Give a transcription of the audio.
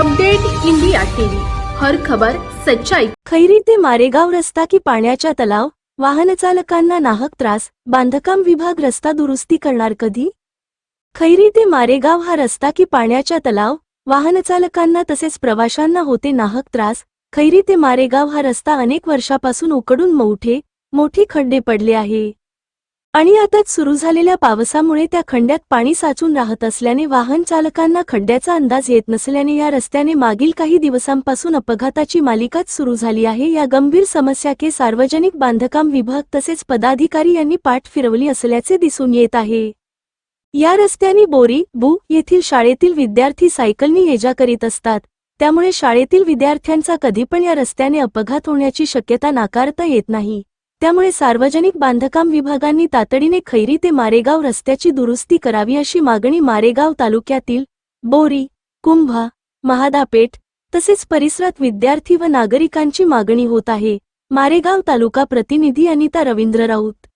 Update India TV. हर खबर सच्चाई. खैरी ते मारेगाव रस्ता की पाण्याच्या तलाव वाहनचालकांना नाहक त्रास बांधकाम विभाग रस्ता दुरुस्ती करणार कधी? खैरी ते मारेगाव हा रस्ता की पाण्याच्या तलाव वाहनचालकांना तसेच प्रवाशांना होते नाहक त्रास खैरी ते मारेगाव हा रस्ता अनेक वर्षापासून उकडून मोठे मोठे खड्डे पडले आहे. आणि आताच सुरू झालेल्या पावसामुळे त्या खड्ड्यात पाणी साचून राहत असल्याने वाहन चालकांना खड्ड्याचा अंदाज येत नसल्याने या रस्त्याने मागील काही दिवसांपासून अपघाताची मालिकाच सुरू झाली आहे. या गंभीर समस्याके सार्वजनिक बांधकाम विभाग तसेच पदाधिकारी यांनी पाठ फिरवली असल्याचे दिसून येत आहे. या रस्त्याने बोरी बू येथील शाळेतील विद्यार्थी सायकलनी ये जा करीत असतात. त्यामुळे शाळेतील विद्यार्थ्यांचा कधी पण या रस्त्याने अपघात होण्याची शक्यता नाकारता येत नाही. त्यामुळे सार्वजनिक बांधकाम विभागांनी तातडीने खैरी ते मारेगाव रस्त्याची दुरुस्ती करावी अशी मागणी मारेगाव तालुक्यातील बोरी कुंभा महादापेठ तसेच परिसरात विद्यार्थी व नागरिकांची मागणी होत आहे. मारेगाव तालुका प्रतिनिधी अनिता रवींद्र राऊत